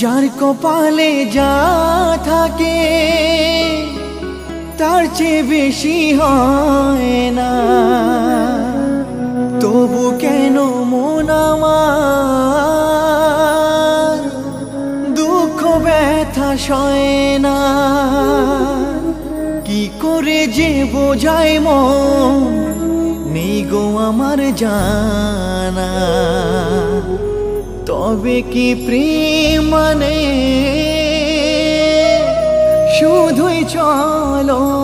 যার কপালে যা থাকে, তার চেয়ে বেশি হয় না। তবু কেন মন আমার দুঃখ ব্যথা সয় না? কি করে যে বোঝায় মন, নেই গো আমার জানা। তবে কি প্রেম মানে? শুধুই চলো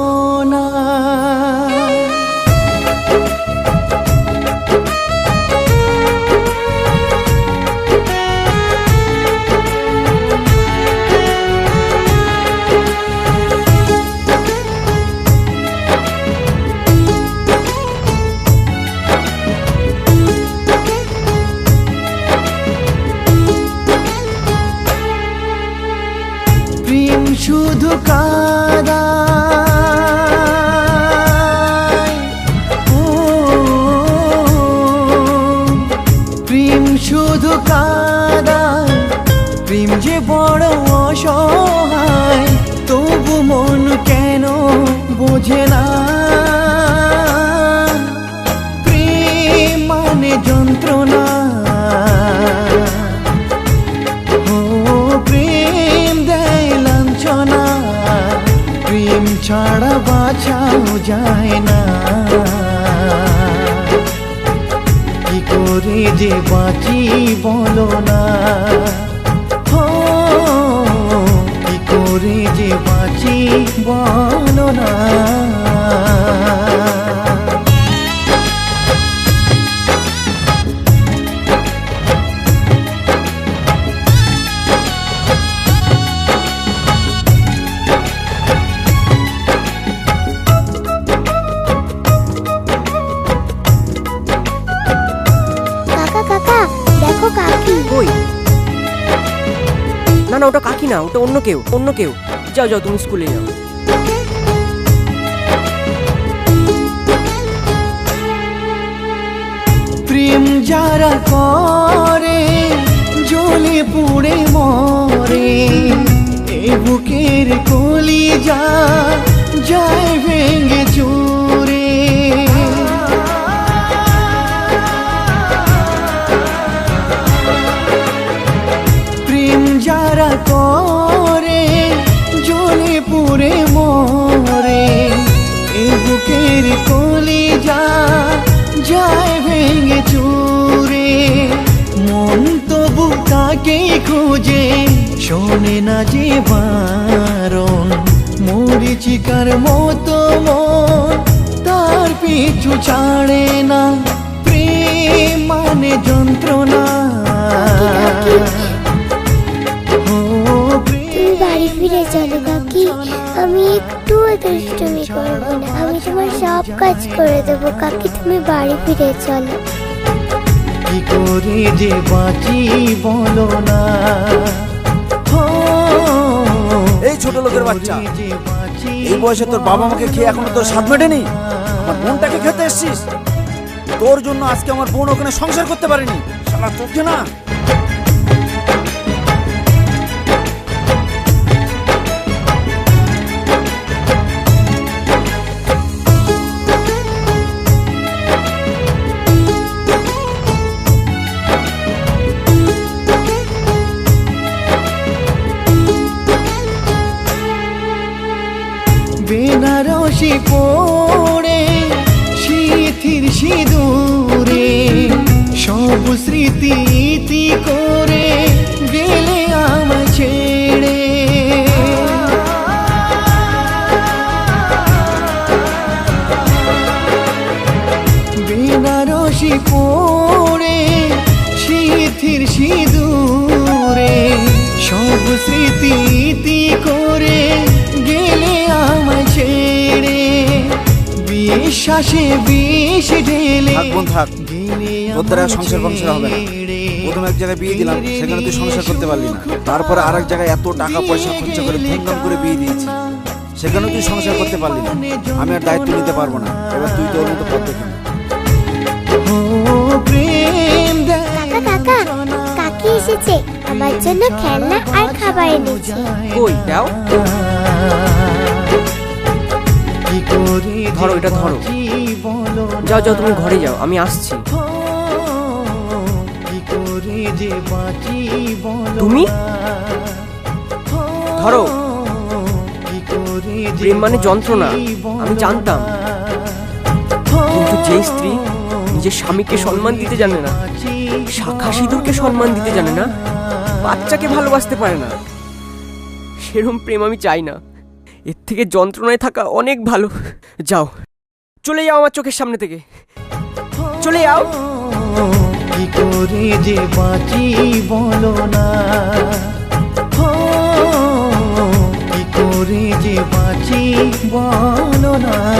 অসহায় তবু মন কেন বোঝে না। প্রেম মানে যন্ত্রণা। ও প্রেম দেয় লাঞ্ছনা, প্রেম ছাড়া বাঁচাও যায় না। কি করে যে বাঁচি বলো না। করে যে বাঁচি বলো না ওটা কাকি না, ওটা অন্য কেউ অন্য কেউ। যাও যাও, তুমি স্কুলে যাও। প্রেম যারা করে জলে পুড়ে মরে, এ বুকের কলি যা যায় ভেঙে চুরে। খোঁজে শোনে না যে বারণ। মরিচিকার মতো মন তার পিছু ছাড়ে না প্রেম মানে যন্ত্রণা। বাড়ি ফিরে চলো কাকি আমি একটুও দুষ্টুমি করব না। আমি তোমার সব কাজ করে দেবো। কাকি তুমি বাড়ি ফিরে চলো। কি করে যে বাঁচি বলো না। ও, এই ছোট লোকের বাচ্চা। এই বয়সে তোর বাবা মাকে খেয়ে এখনও তোর স্বাদ মেটেনি? আমার বোনটাকে খেতে এসছিস? তোর জন্য আজকে আমার বোন ওখানে সংসার করতে পারেনি। সারা তোকে না বেনারসি পড়ে শীতির সিঁদুরে, সব স্মৃতি ইতি করে গেলে আমার ছেড়ে। বেনারসি পড়ে শীতির সিঁদুরে, সব স্মৃতি ইতি করে গেলে আমায় ছেড়ে। বিশ্বাসে বিষ ঢেলে থাক বোন থাক। তোর দ্বারা সংসার বংশার হবে না। প্রথম এক জায়গায় বিয়ে দিলাম সেখানে তুই সংসার করতে পারলি না। তারপরে আরেক জায়গায় এত টাকা পয়সা খরচা করে ধুমধাম করে বিয়ে দিয়েছি। সেখানে তুই সংসার করতে পারলি না। আমি আর দায়িত্ব নিতে পারব না। এবার তুই তোর মতো পথ দেখে কাকা কাকা এসেছে। আমার জন্য খেলনা আর খাবার এনেছে। কই? দাও। ধরো, এটা ধরো। যাও যাও তুমি ঘরে যাও আমি আসছি তুমি? ধরো। প্রেম মানে যন্ত্রণা আমি জানতাম। কিন্তু যে স্ত্রী নিজের স্বামীকে সম্মান দিতে জানে না শাখা সিঁদুরকে সম্মান দিতে জানে না বাচ্চাকে ভালোবাসতে পারে না সেরম প্রেম আমি চাই না এর থেকে যন্ত্রণায় থাকা অনেক ভালো। যাও। চলে যাও আমার চোখের সামনে থেকে। চলে যাও। কি করে যে বাঁচি বলো না। কি করে যে বাঁচি বলো না।